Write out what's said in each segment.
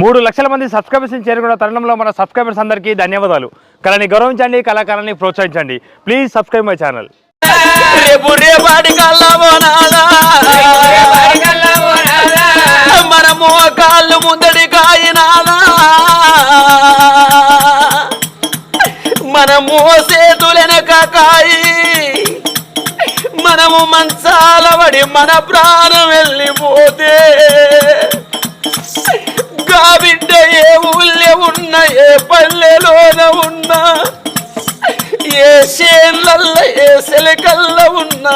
మూడు లక్షల మంది సబ్స్క్రైబర్స్ని చేరుకున్న తరుణంలో మన సబ్స్క్రైబర్స్ అందరికీ ధన్యవాదాలు. కళని గౌరవించండి కళాకారాన్ని ప్రోత్సహించండి. ప్లీజ్ సబ్స్క్రైబ్ మై ఛానల్ రేపు రేపాటి కల్లా పోనాలా ముందడి కాయినాలా. మనము సేతులెనక కాయి. మనము మంచాల పడి మన ప్రాణం వెళ్ళిపోతే. నా బిడ్డ ఏ ఊళ్ళో ఉన్నా ఏ పల్లెలోన ఉన్నా ఏ చేన్లల్ల ఏ సెలకల్ల ఉన్నా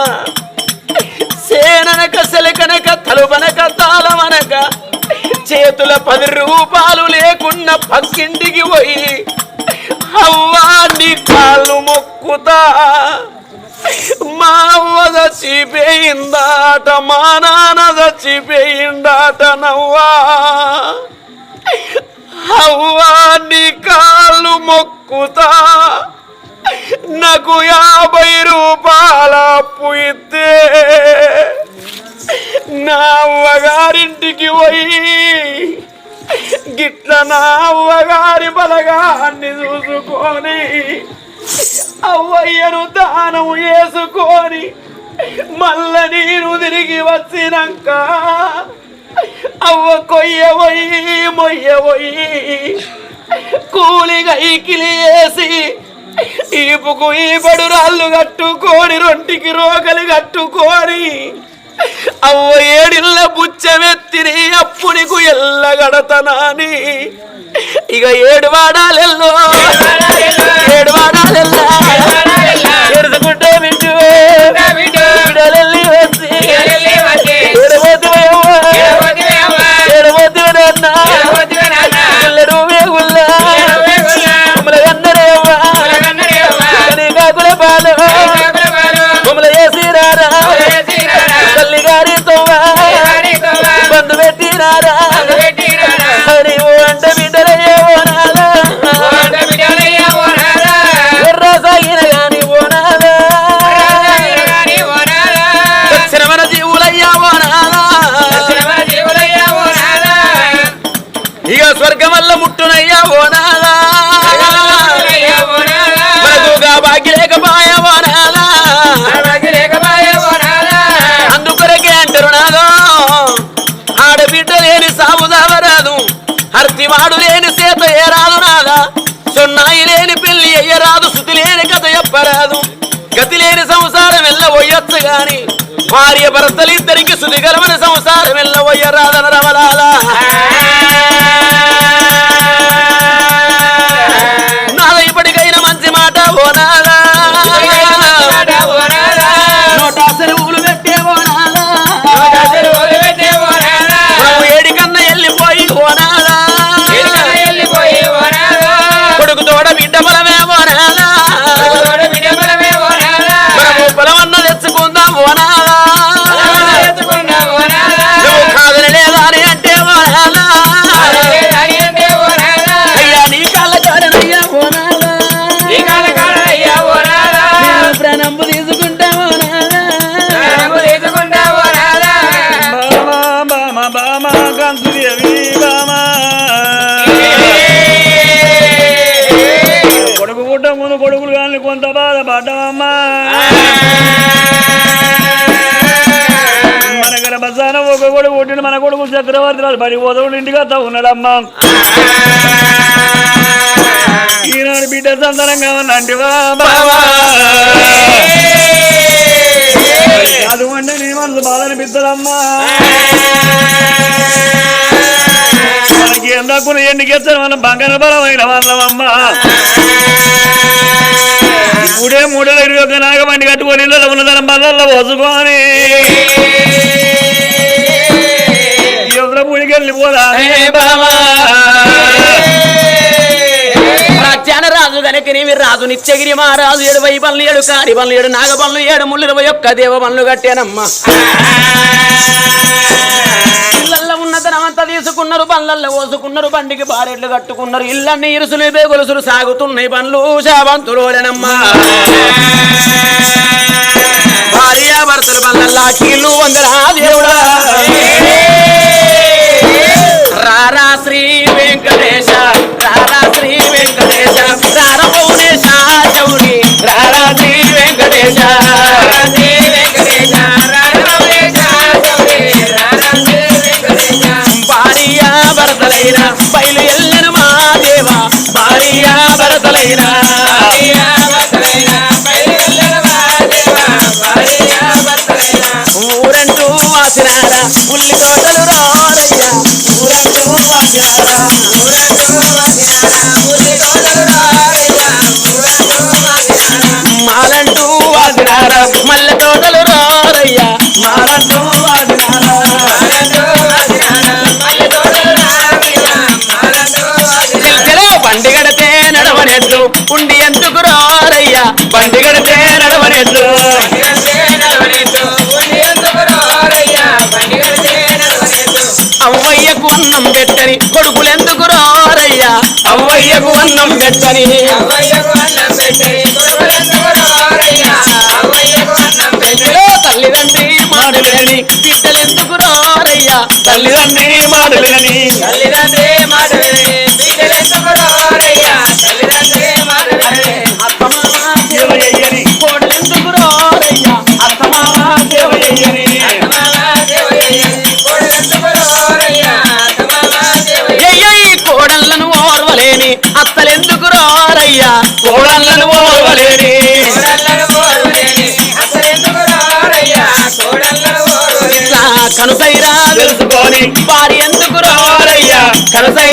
సేననక సెలకనక తలుపనక తాళమనక చేతుల పది రూపాయలు లేకున్న పక్కింటికి పోయి అవ్వా నీ కాళ్ళు మొక్కుతా మా అవ్వ చచ్చిపోయిందాట మా నాన్న చచ్చిపోయిందాట నవ్వా. అవ్వా నీ కాళ్ళు మొక్కుతా. నాకు యాభై రూపాయల అప్పు ఇస్తే నా అవ్వగారింటికి పోయి గిట్ల నా అవ్వగారి బలగాన్ని చూసుకొని అవ్వయ్యను దానం వేసుకొని మల్ల నీరు తిరిగి వచ్చినాక అవ్వ కొయ్యబోయి మొయ్యబోయి కూలిగా ఈకిలి వేసి ఈపుకు ఈ బడు రాళ్ళు కట్టుకొని రొంటికి రోగలు కట్టుకొని అవ్వ ఏడిల్ల బుచ్చమెత్తిని అప్పునికు ఎల్లగడతనాని ఇక ఏడు వాడాలెల్లో కని కాకుల పాలు, కుమ్మల ఏసిరారా, తల్లి గారి తొవ్వ, బంధు పెట్టినారా కొడుకులు కొంత బాధపడ్డామమ్మా మన గల ఒక కొడుకు పుట్టిన మన కొడుకు చక్రవర్తి రాజు పడి పోతడు ఇంటికి వస్తా ఉన్నాడమ్మా. ఈనాడు బిడ్డ సంతానంగా ఉన్నంటివా బావా? అటువంటి నీ మనసు బాధ అనిపిస్తుందమ్మా మనకి ఎందాకున్న ఎండికి ఎత్తారు బంగారు బలమైన వాళ్ళమమ్మా. ఇప్పుడే మూడల ఇరవై ఒక నాగబండి కట్టుకొని ఇళ్ళలో ఉన్న తన బల్లల్లో పోసుకొని. ఎవరి పూడికి వెళ్ళిపోదా రాజు గనక నీవి రాజు నిత్యగిరి మహారాజు ఏడు వై పనులు ఏడు కాడి పనులు ఏడు నాగ పనులు ఏడు ముళ్ళు ఇరవై ఒక్క దేవ పనులు కట్టానమ్మా. ఇళ్ళల్లో అంతా తీసుకున్నారు పనులల్లో పోసుకున్నారు బండికి బారెట్లు కట్టుకున్నారు. ఇళ్ళన్ని ఇరుసులు బేగొలుసులు సాగుతున్నాయి పనులు శావంతులోనమ్మా భార్య భర్తలు పనులల్లా కీళ్ళు వందరా దేవుడా. రారా శ్రీ వెంకటేశ రారా శ్రీ వెంకటేశ రారా పౌనేశ చౌరి రారా శ్రీ వెంకటేశ భరతలైన బయలు ఎల్లను మా దేవ భార్య భరతలైన ఊరంటూ వాసినారా ఉల్లి తోటలు రారయ్యా ఊరంటూ వాసినారా మాలంటూ రారయ్యా బండి అవ్వయ్యకు అన్నం పెట్టని కొడుకులెందుకు రారయ్యా? అవ్వయ్యకు అన్నం పెట్టని. తల్లిదండ్రి తల్లిదండ్రి మాడలేని బిడ్డలెందుకు రారయ్యా? తల్లిదండ్రి మాడలేని అత్తమామ రారయ్యా కోడళ్ళను ఓర్వలేని. ఇట్లా కనుసైరా తెలుసుకొని. వారి ఎందుకు రారయ్యా కనుసైరా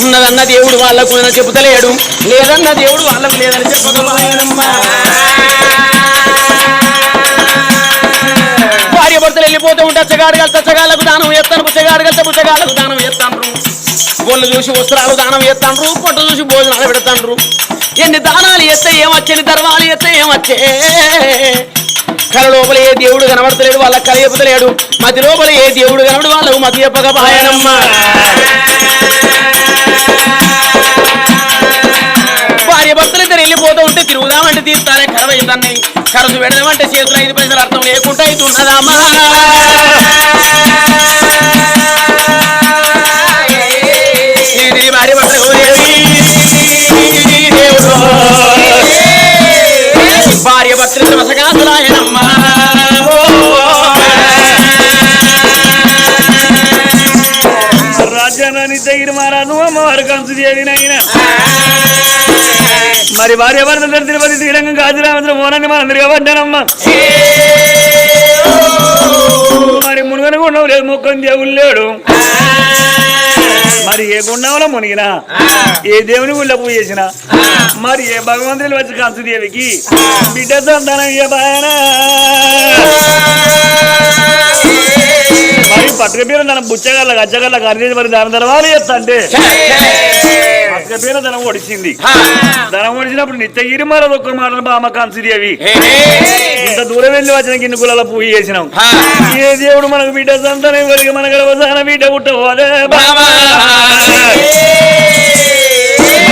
ఉన్నదన్న దేవుడు వాళ్ళకు చెబుతలేడు లేదన్న దేవుడు వాళ్ళకు లేదని చెప్పగలమ్మా భార్య భర్తలు వెళ్ళిపోతూ ఉంటే అచ్చగాడుగలు తచ్చగాళ్ళకు దానం ఎత్తాను బుచ్చగాడుగలు పుచ్చగాళ్ళకు దానం ఎత్తాండ్రు గోళ్ళు చూసి వస్త్రాలు దానం ఎత్తాండ్రు పొట్ట చూసి భోజనాలు పెడతాను. ఎన్ని దానాలు ఎత్తే ఏమొచ్చని ధర్మాలు ఎత్తే ఏమొచ్చే కల లోపల ఏ దేవుడు కనబడతలేడు వాళ్ళ కల చెప్పుతలేడు మతి లోపల ఏ దేవుడు కనబడి వాళ్ళకు మతి చెప్పక పాయనమ్మా భార్య భర్తలు ఇద్దరు వెళ్ళిపోతూ ఉంటే తిరుగుదామంటే తీస్తారే కరవైతాన్ని ఖర్చు పెడదామంటే చేతులు ఐదు పైసలు అర్థం లేకుండా అవుతున్నదమ్మా ఇది భార్య భర్తలు భార్య భర్తలు శివసగాసులాయనమ్మా కంచు కంసు మరి వారి భర్త తిరుపతి శ్రీరంగం కాజురామంత్రం మోనాన్ని మనందరిగా పడ్డానమ్మా మరి మునుగని గుండం లేదు ముఖం దేవుడు లేడు. మరి ఏ గుండంలో మునిగినా ఏ దేవుని గుళ్ళ పూజ చేసినా మరి ఏ భగవంతుని వచ్చి కంసుదేవికి బిడ్డ సంతానం ఏ బాయనా పట్టుక పేరు తన బుచ్చగల్ల గచ్చగల్ల కరిచేసి మరి దాని తర్వాత చెప్తాంటే పట్టుక పేరు ధనం ఒడిచింది ధనం ఒడిచినప్పుడు నిత్యగిరి మరొక ఒక్క మాటలు బామ కంసుదేవి ఇంత దూరం వెళ్ళి వచ్చిన గిన్నె కులాల పూజ చేసినాం. ఏ దేవుడు మనకు బిడ్డ సంతానం ఎవరికి మన గర్భసాన బిడ్డ పుట్టబోదే బామా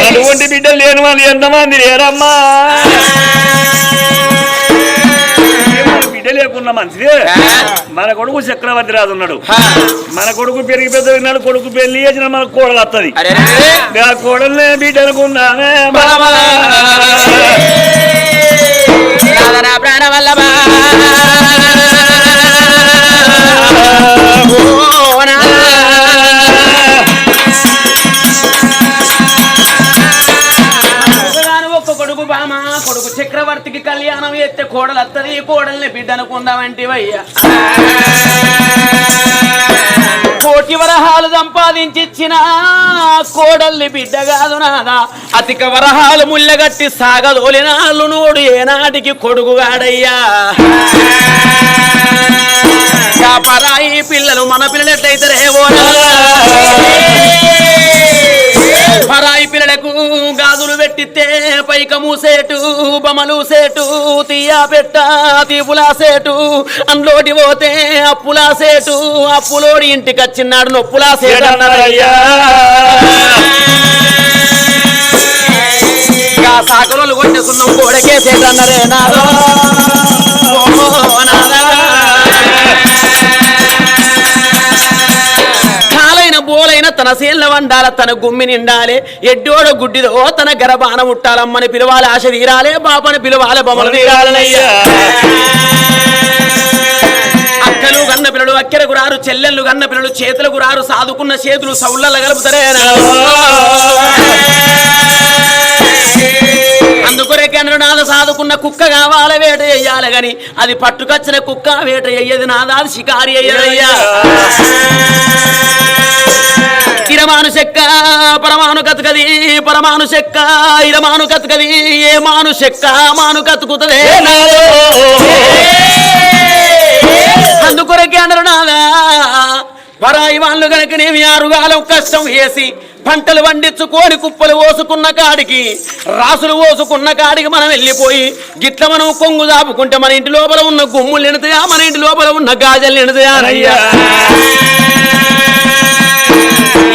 అటువంటి బిడ్డలు లేని వాళ్ళు ఎంతమంది లేరమ్మా. లేకున్నా మంచిదే మన కొడుకు చక్రవర్తి రాజు ఉన్నాడు. మన కొడుకు పెరిగి పెద్ద ఉన్నాడు కొడుకు పెళ్ళి చేసిన మన కోడలు వస్తుంది ఆ కోడల్నే బామా ప్రాణవల్లభా. ఒక్క కొడుకు బామ కొడుకు చక్రవర్తికి కళ్యాణం ఎత్తే కోడలు అత్తది. అనుకుందామంటివయ్యా కోటి వరహాలు సంపాదించిచ్చిన కోడల్ని బిడ్డ కాదు నాదా అతిక వరహాలు ముళ్ళగట్టి సాగదోలినాళ్ళు నోడు ఏనాటికి కొడుకుగాడయ్యా. పరాయి పిల్లలు మన పిల్లలెట్లయితే రేవో పరాయి పిల్లలకు పెట్టితే పైక మూసేటు బొమ్మలు సేటు తీయా పెట్ట తీపులా సేటు అందులోటి పోతే అప్పులా సేటు అప్పులోడి ఇంటికి వచ్చినాడు నొప్పులా సేటు అన్నారయ్యా. ఇంకా సాకరోలు కొట్టేసున్నాం నాదో. ఓ నాదా. తన సేళ్ళ వండాల తన గుమ్మి నిండాలే. ఎడ్డోడ గుడ్డిదో తన గరబాన ముట్టాలమ్మని పిలవాలి ఆశ తీరాలే. బాపని పిలవాలి బొమ్మలు తీరాలనయ్యా. అక్కలు గన్న పిల్లలు అక్కెరకు రారు చెల్లెళ్ళు గన్న పిల్లలు చేతులకు రారు సాదుకున్న చేతులు సౌళ్ళ గలుపుతారే అందుకొరేకేంద్ర నాద సాదుకున్న కుక్క కావాలి వేట చెయ్యాలి గాని. అది పట్టుకొచ్చిన కుక్క వేట అయ్యేది నాదాది షికారి అయ్యదయ్యా. ఇరమాను చెక్క పరమాను కతుకది పరమాను చెక్క ఇరమాను కతుకది ఏ మాను చెక్క మాను కతుకుతదే అందుకొరకే అందరు నాదా పరాయి వాళ్ళు కనుకనేమి ఆరుగాలం కష్టం వేసి పంటలు పండించుకొని కుప్పలు ఓసుకున్న కాడికి రాసులు ఓసుకున్న కాడికి మనం వెళ్ళిపోయి గిట్ల మనం కొంగు దాపుకుంటే మన ఇంటి లోపల ఉన్న గుమ్ములు నిండుతాయా మన ఇంటి లోపల ఉన్న గాజలు నిండుతాయా అయ్యా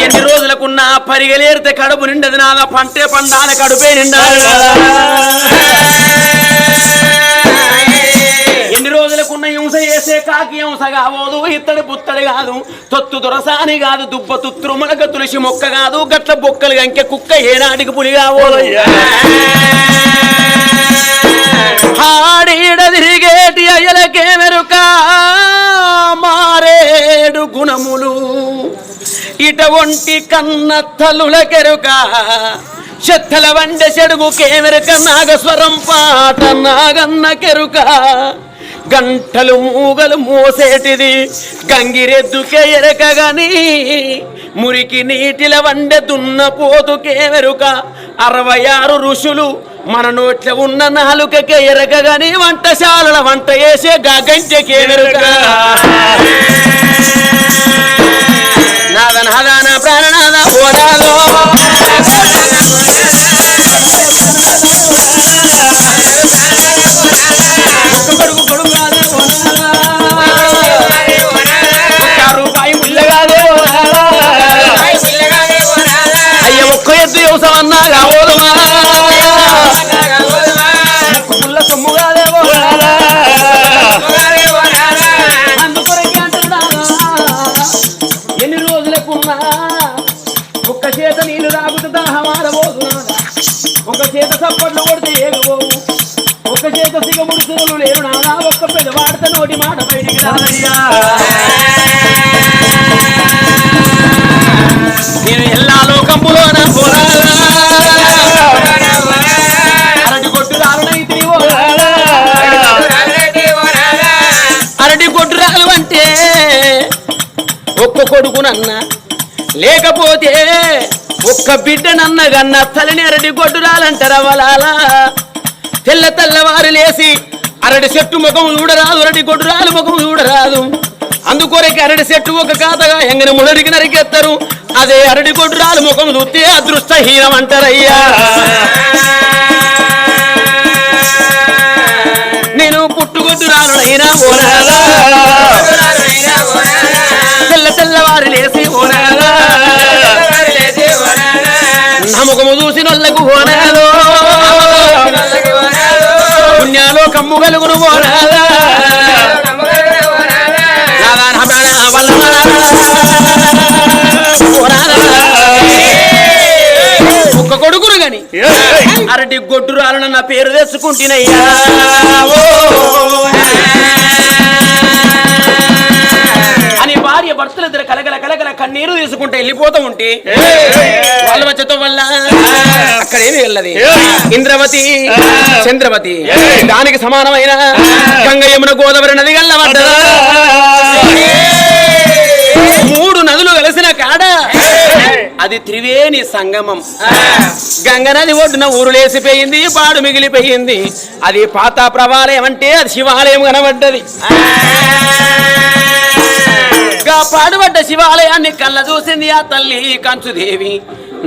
ఎన్ని రోజులకున్నా పరిగలేరితే కడుపు నిండదు నాదా పంటే పండాల కడుపే నిండాలి ఎన్ని రోజులకున్న హింస చేసే కాకి హింస కావోదు ఇత్తడి పుత్తడి కాదు. తొత్తు దొరసాని కాదు. దుబ్బ తుత్తురు మనక తులసి మొక్క కాదు. గట్ల బొక్కలు గంకె కుక్క ఏనాటికి పులి కావోదు ఆడీడ తిరిగేటి అయ్యలకే మెరుక. మారేడు గుణములు. ఇట ఒంటి కన్న కెరుక చెత్తల వండె చెడుగు కేమెరుక నాగస్వరం పాట నాగన్న కెరుక. గంటలు మూగలు మోసేటిది గంగిరెద్దుకే ఎరకగని మురికి నీటిల వండె దున్న పోతుకే అరవై ఆరు ఋషులు మన నోట్ల ఉన్న నాలుకకే ఎరకగని వంటశాలల వంట వేసే గంటకే వ్యవసాయం అన్నా కావోదుమా ముక్కు పుల్ల సొమ్ము కాదే ఓడాలా. అందుకొరకే అంటున్నానా, ఎన్ని రోజులకున్నా ఒక్క చేత నీళ్ళు రాగుతూ దాహమారబోతున్నానా ఒక చేత సప్పట్లు కొడితే ఏగబోవు ఒక చేత సిగముడుతులు లేరు నానా ఒక్క నోటి మాట బయటికి రాదయ్యా నేను ఎల్లా లోకంబులోన ఒక్క కొడుకునన్నా లేకపోతే ఒక్క బిడ్డనన్న గన్న తలని అరటి గొడ్డు రాలంటారా వలాలా? తెల్ల తెల్లవారు లేసి అరటి చెట్టు ముఖం చూడరాదు అరటి గొడ్డురాలు ముఖం చూడరాదు. అందుకొరకి అరటి చెట్టు ఒక కాతగా ఎంగని ములడికి నరికెత్తరు. అదే అరటి గొడ్డురాలు ముఖం చూస్తే అదృష్టహీనం అంటారయ్యా. నేను పుట్టుగొడ్డు పోరాలా తెల్లవారు లేసి ఓనాలా నమ్మకము చూసి నొల్లకు ఓనాలో పుణ్యాలో కమ్ము కలుగును ఓనాలా. ఒక్క కొడుకును గని. అరటి గొడ్డు రాలన నా పేరు తెచ్చుకుంటున్నయ్యా భార్య భర్తలిద్దరు కలగల కలగల కన్నీరు తీసుకు చేసుకుంటే వెళ్ళిపోతూ ఉంటే వాళ్ళ వచ్చతో వల్ల అక్కడ ఏమి వెళ్ళది. ఇంద్రవతి చంద్రవతి దానికి సమానమైన గంగ యమున గోదావరి నది గల్లవడ్డదా మూడు నదులు కలిసిన కాడ అది త్రివేణి సంగమం. గంగ నది ఒడ్డున ఊరు లేసిపోయింది పాడు మిగిలిపోయింది. అది పాత ప్రవాలయం అంటే అది శివాలయం కనబడ్డది. గా పాడుబడ్డ శివాలయాన్ని కళ్ళ చూసింది ఆ తల్లి కంచుదేవి.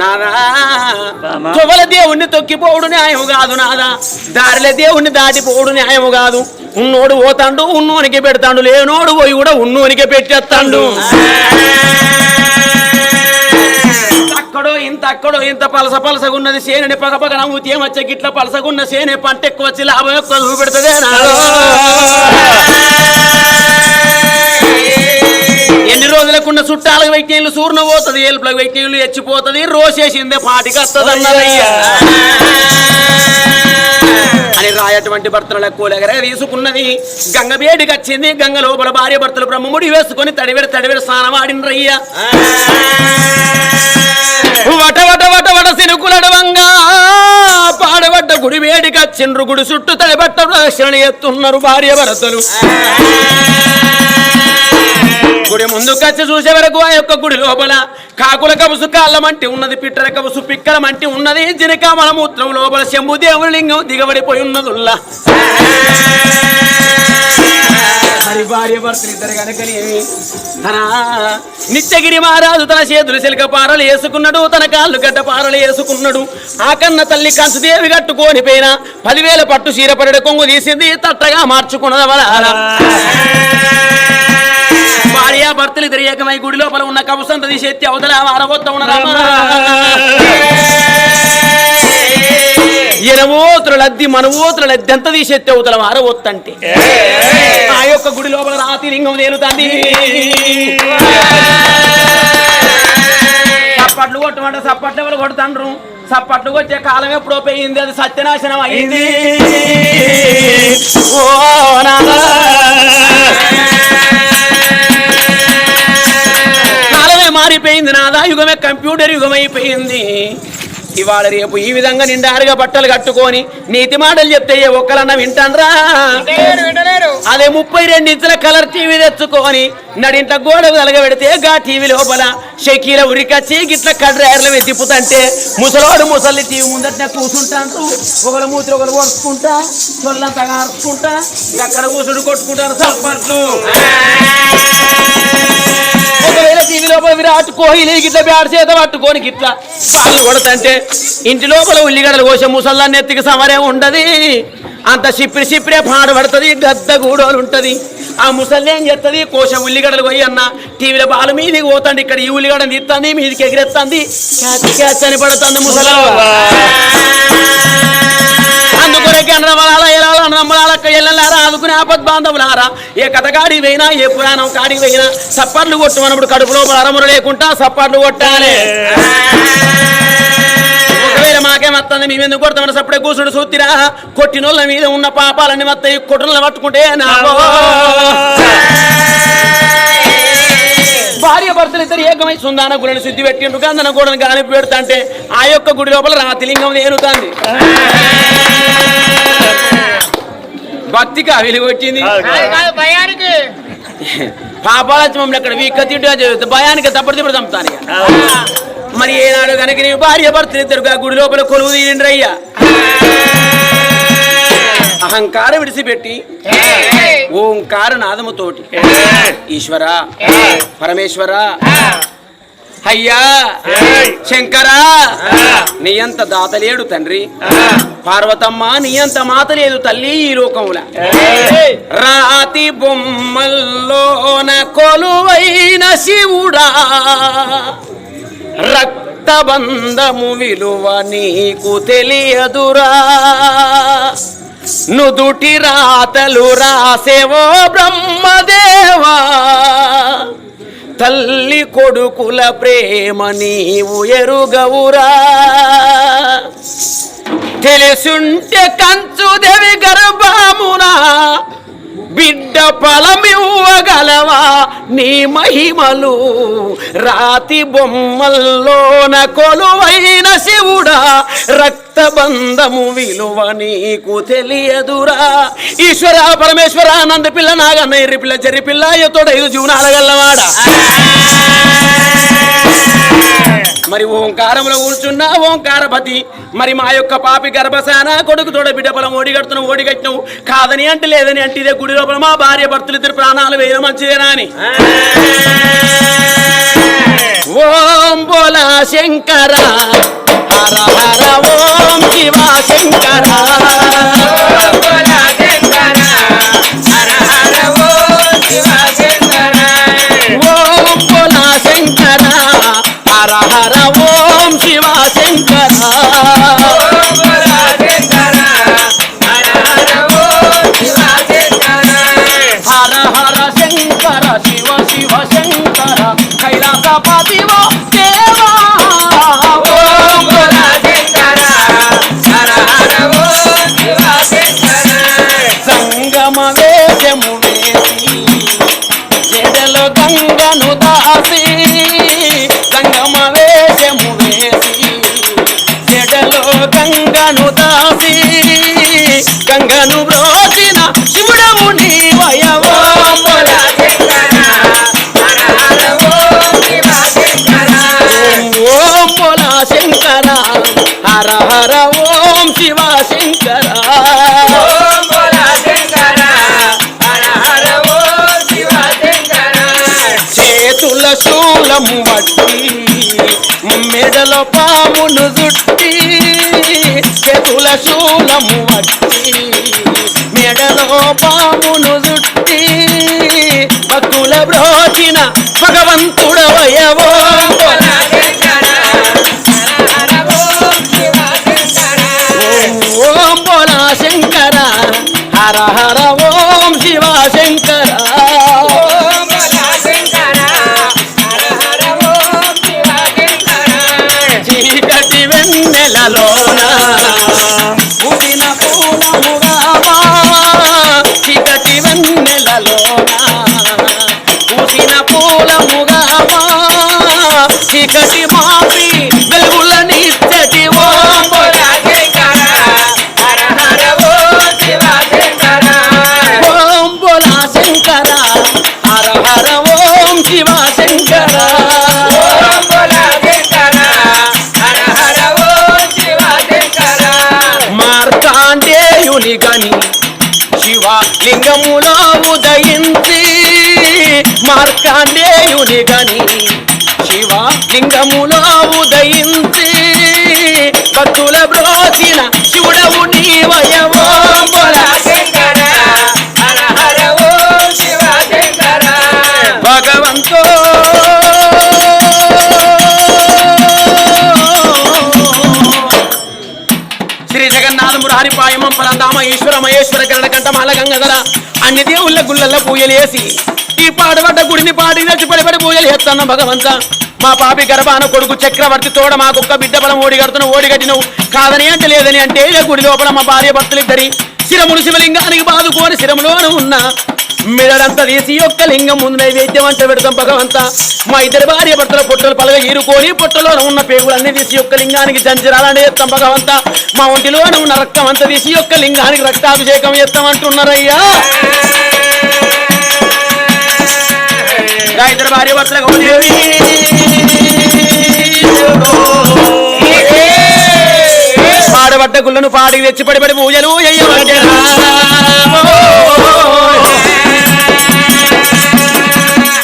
నాదా తువల దేవుణ్ణి తొక్కిపోవుడు న్యాయం కాదు నాదా దారిల దేవుణ్ణి దాటిపోవుడు న్యాయం కాదు. ఉన్నోడు పోతాండు ఉన్నోనికి పెడతాండు లేనోడు పోయి కూడా ఉన్నోనికి పెట్టేస్తాండు. అక్కడో ఇంత అక్కడో ఇంత పలస పలసగున్నది సేనని పగ పగ నవ్వుతి ఏమచ్చ గిట్ల పలసగున్న సేనే పంట ఎక్కువ వచ్చి లాభం ఎక్కువ చూపెడుతుందే లేకుండా చుట్టాలకు వైద్యులు సూర్ణ పోతుంది ఏలుపులకు వైద్యులు ఎచ్చిపోతుంది రోసేసిందే పాటికి వస్తుందన్నదయ్యా అని రాయటువంటి భర్తల కూలగర తీసుకున్నది గంగ వేడికి వచ్చింది గంగ లోపల భార్య భర్తలు బ్రహ్మముడి వేసుకొని తడివిడ తడివెడ స్నానం ఆడినరయ్యా. వట వట వట వట సినుకులడవంగా పాడబడ్డ గుడి వేడికి వచ్చిండ్రు గుడి చుట్టూ తడిబట్ట ప్రదక్షిణ ఎత్తున్నారు భార్య భర్తలు. గుడి ముందుకొచ్చి చూసే వరకు ఆ యొక్క గుడి లోపల కాకుల కబుసు కాళ్ళ మంటి ఉన్నది పిట్టల కబుసు పిక్కల మంటి ఉన్నది జినక మలమూత్రం లోపల శంభు దేవుని లింగం దిగబడిపోయి ఉన్నదుల్లా. మరి భార్య భర్తలు ఇద్దరు తన నిత్యగిరి మహారాజు తన చేతులు సిలిక పారలు వేసుకున్నాడు తన కాళ్ళు గడ్డ పారలు వేసుకున్నాడు. ఆ కన్న తల్లి కంచుదేవి కట్టుకొని పోయిన పదివేల పట్టు చీర కొంగు తీసింది తట్టగా మార్చుకున్నది భర్తలు ఏకమై గుడి లోపల ఉన్న కవసంత తీసి ఎత్తి అవతల వారవొత్త ఎనవోతుల లద్ది మనవోతుల లద్ది ఎంత తీసి ఎత్తి అవతల వారవొత్తంటే ఆ యొక్క గుడి లోపల రాతి లింగం తేలుతుంది. సప్పట్లు కొట్టమంటే సప్పట్లు ఎవరు కొడుతుండ్రు? సప్పట్లు కొట్టే కాలం ఎప్పుడో పోయింది అది సత్యనాశనం అయింది. ఓ నాదా యుగమే కంప్యూటర్ యుగం అయిపోయింది ఇవాళ రేపు ఈ విధంగా నిండారుగా బట్టలు కట్టుకొని నీతి మాటలు చెప్తే ఏ ఒక్కలన్నా వింటాన్రా? అదే ముప్పై రెండు ఇంచుల కలర్ టీవీ తెచ్చుకొని నడింట గోడ తలగబెడితే గా టీవీ లోపల షకీల ఉరికచ్చి గిట్ల కడ్రాయర్ల మీద తిప్పుతంటే ముసలోడు ముసలి టీవీ ముందట కూర్చుంటారు ఒకరు మూతులు ఒకరు కొడుకుంటా చొల్లంతా అరుచుకుంటా అక్కడ కూసుడు కొట్టుకుంటారు సర్పంచు. ఒకవేళ టీవీ లోపల విరాట్ కోహ్లీ గిట్ల బ్యాట్ చేత పట్టుకొని గిట్ల వాళ్ళు కొడతంటే ఇంటి లోపల ఉల్లిగడలు కోసే ముసల్లాన్ని ఎత్తికి సమరే ఉండదు. అంత సిప్పిరి సిప్పిరే పాడు పడుతుంది గద్ద గూడోలు ఉంటుంది. ఆ ముసల్ని ఏం చేస్తుంది కోశం ఉల్లిగడలు పోయి అన్న టీవీలో బాల మీదికి పోతాండి ఇక్కడ ఈ ఉల్లిగడని తీస్తుంది మీదికి క్యాచ్ క్యాచ్ అని పడుతుంది ముసలా అందుకొనే గండ్రమలాల ఎలాల ఎల్లలారా ఆదుకునే ఆపద్ బాంధవులారా ఏ కథ కాడి పోయినా ఏ పురాణం కాడి పోయినా సప్పట్లు కొట్టమన్నప్పుడు కడుపులో అరములు లేకుండా సప్పట్లు కొట్టాలి. వస్తుంది మేము ఎందుకు కొడతామని సప్పుడే కూర్చుడు సూతిరా కొట్టినోళ్ళ మీద ఉన్న పాపాలన్నీ వస్తాయి కొట్టుల పట్టుకుంటే నావో భార్య భర్తలు ఇద్దరు ఏకమై సుందాన గుడిని శుద్ధి పెట్టిండ్రు గంధన గోడను గాలి పెడతా అంటే ఆ యొక్క గుడి లోపల రాతిలింగం తేలుతాంది భక్తికి అవిలి కొట్టింది. భయానికి. పాపాలత్మంలో అక్కడ తిట్టు చదువుతుంది భయానికి తప్పటి తిప్పుడు చంపుతాను ఇక. మరి ఏనాడు కనుక నీ భార్య భర్తలు ఇద్దరుగా గుడి లోపల కొలువు తీయండి అహంకారం విడిచిపెట్టి ఓంకార నాదముతోటి. ఈశ్వర పరమేశ్వర అయ్యా శంకరా నీ అంత దాతలేడు తండ్రి. పార్వతమ్మ నీ అంత మాతలేదు తల్లి ఈ లోకముల రాతి బొమ్మల్లోన కొలువైన శివుడా. రక్తబంధము విలువ నీకు తెలియదురా. నుదుటి రాతలు రాసేవో బ్రహ్మదేవా. తల్లి కొడుకుల ప్రేమ నీవు ఎరుగవురా. తెలిసుంటే కంచు దేవి బిడ్డ ఫలమివ్వగలవా నీ మహిమలు? రాతి బొమ్మల్లోన కొలువైన శివుడా రక్తబంధము విలువ నీకు తెలియదురా. ఈశ్వర పరమేశ్వర ఆనంద పిల్ల నాగన్న ఎర్రి పిల్ల చెర్రి పిల్ల ఎతోడ ఐదు మరి ఓంకారంలో కూర్చున్న ఓంకారపతి. మరి మా యొక్క పాపి గర్భశాన కొడుకు తోడ బిడ్డ పొలం ఓడిగడుతున్నావు ఓడిగట్టినవు కాదని అంటే లేదని అంటే ఇదే గుడి లోపల మా భార్య భర్తలు ఇద్దరు ప్రాణాలు వేయడం మంచిదేనా అని ఓం బోలా శంకర. హర హర ఓం శివ శంకర. గంగలో గంగను దాసి సంగమ వేషము వేసి జడలో గంగను దాసి. శూలం బట్టి మెడలో పామును జుట్టి చేతుల శూలం బట్టి మెడలో పామును జుట్టి భక్తుల బ్రోచిన భగవంతుడవయవో. ఓం బోలా శంకర హర హర గుళ్ళల్లో పూజలు వేసి ఈ పాడబడ్డ గుడిని పాడి నచ్చి పడిపడి పూజలు చేస్తున్నాం భగవంత మా పాపి గర్భాన కొడుకు చక్రవర్తి తోడ మా కుక్క బిడ్డ బలం ఓడి కడుతున్న ఓడి కట్టినవు కాదని అంటే లేదని అంటే ఏ గుడి లోపల మా భార్య భర్తలు ఇద్దరి శిరములు శివలింగానికి బాదుకోని శిరములోను ఉన్న మిడడంతా తీసి ఒక్క లింగం ముందు నైవేద్యం అంటే పెడతాం భగవంత మా ఇద్దరు భార్య భర్తల పొట్టలు పలగ ఈరుకొని పొట్టలో ఉన్న పేగులన్నీ తీసి ఒక్క లింగానికి జంజరాలని చేస్తాం భగవంత మా ఒంటిలోన ఉన్న రక్తం అంతా తీసి ఒక్క లింగానికి రక్తాభిషేకం చేస్తాం అంటున్నారయ్యా. ఇద్దరు భార్య భర్తలకు పాడబడ్డ గుళ్ళను పడి పడి పూజలు అయ్యవచ్చరా